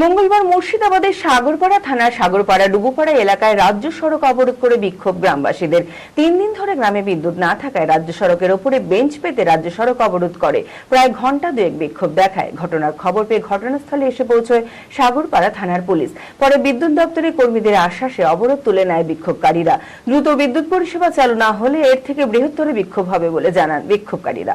মঙ্গলবার মুর্শিদাবাদের সাগরপাড়া থানার সাগরপাড়া ডুবুপাড়া এলাকায় রাজ্য সড়ক অবরোধ করে বিক্ষোভ গ্রামবাসীদের। তিন দিন ধরে গ্রামে বিদ্যুৎ না থাকায় রাজ্য সড়কের ওপরে বেঞ্চ পেতে রাজ্য সড়ক অবরোধ করে। প্রায় ঘণ্টা দুয়েক বিক্ষোভ দেখায়। ঘটনার খবর পেয়ে ঘটনাস্থলে এসে পৌঁছয় সাগরপাড়া থানার পুলিশ। পরে বিদ্যুৎ দপ্তরের কর্মীদের আশ্বাসে অবরোধ তুলে নেয় বিক্ষোভকারীরা। দ্রুত বিদ্যুৎ পরিষেবা চালু না হলে এর থেকে বৃহত্তর বিক্ষোভ হবে বলে জানান বিক্ষোভকারীরা।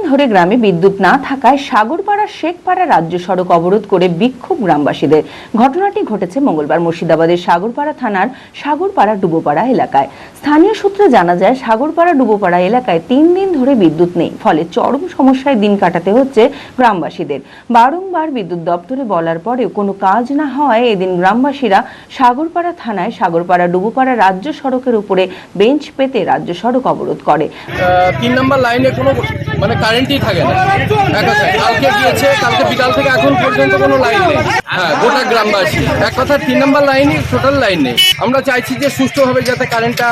ধরে গ্রামে বিদ্যুৎ না থাকায় সাগরপাড়া, শেখপাড়া রাজ্য সড়ক অবরোধ করে বিক্ষোভ গ্রামবাসীদের। ঘটনাটি ঘটেছে মঙ্গলবার মুর্শিদাবাদের সাগরপাড়া থানার সাগরপাড়া ডুবোপাড়া এলাকায়। স্থানীয় সূত্রে জানা যায়, সাগরপাড়া ডুবোপাড়া এলাকায় তিন দিন ধরে বিদ্যুৎ নেই, ফলে চরম সমস্যায় দিন কাটাতে হচ্ছে গ্রামবাসীদের। বারংবার বিদ্যুৎ দপ্তরে বলার পরেও কোনো কাজ না হওয়ায় এদিন গ্রামবাসীরা সাগরপাড়া থানায় সাগরপাড়া ডুবোপাড়া রাজ্য সড়কের উপরে বেঞ্চ পেতে রাজ্য সড়ক অবরোধ করে। তিন নম্বর লাইনে কোনো মানে কারেন্টই থাকে না। এক কথায়, কালকে গিয়েছে, কালকে বিকাল থেকে এখন পর্যন্ত কোনো লাইন নেই। হ্যাঁ গোটা গ্রামবাসী। এক কথা তিন নম্বর লাইনই টোটাল লাইন নেই। আমরা চাইছি যে সুষ্ঠুভাবে যাতে কারেন্টটা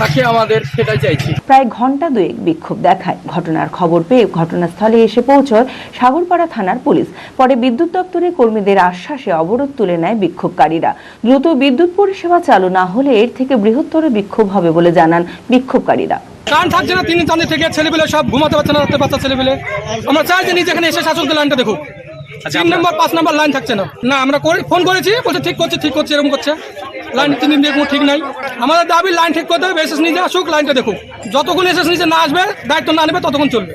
থাকে আমাদের, সেটাই চাইছি। প্রায় ঘণ্টা দুয়েক বিক্ষোভ দেখায়। ঘটনার খবর পেয়ে ঘটনাস্থলে এসে পৌঁছয় সাগরপাড়া থানার পুলিশ। পরে বিদ্যুৎ দপ্তরের কর্মীদের আশ্বাসে অবরোধ তুলে নেয় বিক্ষোভকারীরা। দ্রুত বিদ্যুৎ পরিষেবা চালু না হলে এর থেকে বৃহত্তর বিক্ষোভ হবে বলে জানান বিক্ষোভকারীরা। কারণ থাকছে না তিনি চাঁদে থেকে ছেলেপেলে সব ঘুমাতে পারছে না রাত্রে বাচ্চা ছেলেপেলে। আমরা চাই যে নিজে এখানে এসে শাসকদের লাইনটা দেখুক। তিন নম্বর পাঁচ নম্বর লাইন থাকছে না। না আমরা করে ফোন করেছি বলছে ঠিক করছে ঠিক করছে এরকম করছে। লাইন তিন দিন দেখব কোনো ঠিক নাই। আমাদের দাবি লাইন ঠিক করতে হবে এসএস নিজে আসুক লাইনটা দেখুক। যতক্ষণ এসএস নিজে না আসবে দায়িত্ব না নেবে ততক্ষণ চলবে।